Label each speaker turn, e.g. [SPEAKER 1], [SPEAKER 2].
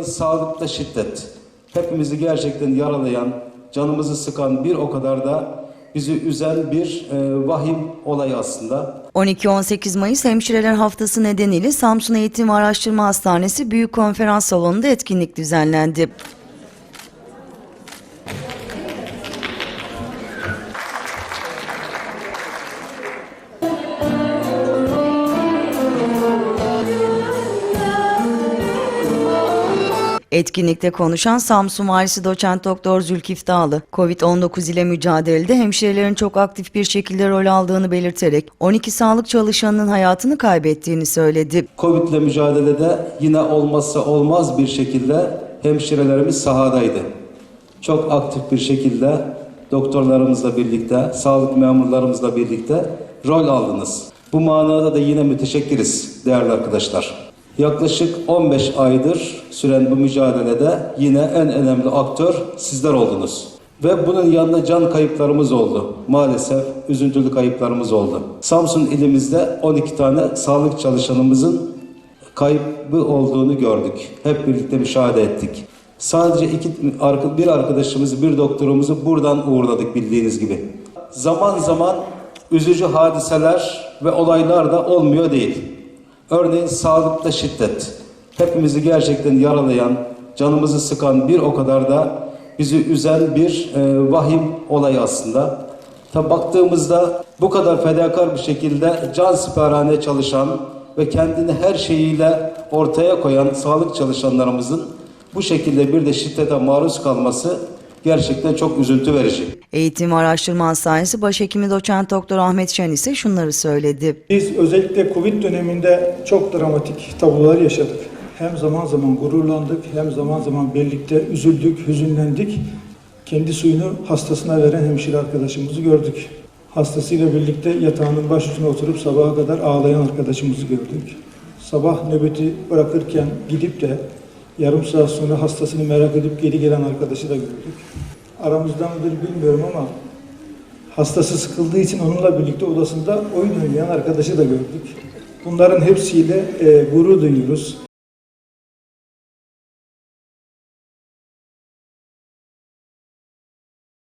[SPEAKER 1] Sağlıkta şiddet. Hepimizi gerçekten yaralayan, canımızı sıkan bir o kadar da bizi üzen bir e, vahim olay aslında.
[SPEAKER 2] 12-18 Mayıs Hemşireler Haftası nedeniyle Samsun Eğitim Araştırma Hastanesi Büyük Konferans Salonu'nda etkinlik düzenlendi. Etkinlikte konuşan Samsun Valisi Doçent Doktor Zülkif Dağlı, COVID-19 ile mücadelede hemşirelerin çok aktif bir şekilde rol aldığını belirterek 12 sağlık çalışanının hayatını kaybettiğini söyledi.
[SPEAKER 1] Covid ile mücadelede yine olmazsa olmaz bir şekilde hemşirelerimiz sahadaydı. Çok aktif bir şekilde doktorlarımızla birlikte, sağlık memurlarımızla birlikte rol aldınız. Bu manada da yine müteşekkiriz değerli arkadaşlar. Yaklaşık 15 aydır süren bu mücadelede yine en önemli aktör sizler oldunuz. Ve bunun yanında can kayıplarımız oldu. Maalesef üzüntülü kayıplarımız oldu. Samsun ilimizde 12 tane sağlık çalışanımızın kaybı olduğunu gördük. Hep birlikte müşahede ettik. Sadece iki, bir arkadaşımızı, bir doktorumuzu buradan uğurladık bildiğiniz gibi. Zaman zaman üzücü hadiseler ve olaylar da olmuyor değil. Örneğin sağlıkta şiddet. Hepimizi gerçekten yaralayan, canımızı sıkan bir o kadar da bizi üzen bir e, vahim olay aslında. Tabi baktığımızda bu kadar fedakar bir şekilde can siperhane çalışan ve kendini her şeyiyle ortaya koyan sağlık çalışanlarımızın bu şekilde bir de şiddete maruz kalması gerçekten çok üzüntü verici.
[SPEAKER 2] Eğitim ve Araştırma Hastanesi Başhekimi Doçent Doktor Ahmet Şen ise şunları söyledi.
[SPEAKER 3] Biz özellikle Covid döneminde çok dramatik tablolar yaşadık. Hem zaman zaman gururlandık, hem zaman zaman birlikte üzüldük, hüzünlendik. Kendi suyunu hastasına veren hemşire arkadaşımızı gördük. Hastasıyla birlikte yatağının baş üstüne oturup sabaha kadar ağlayan arkadaşımızı gördük. Sabah nöbeti bırakırken gidip de yarım saat sonra hastasını merak edip geri gelen arkadaşı da gördük. Aramızdan mıdır bilmiyorum ama Hastası sıkıldığı için onunla birlikte odasında oyun oynayan arkadaşı da gördük. Bunların hepsiyle e, gurur duyuyoruz.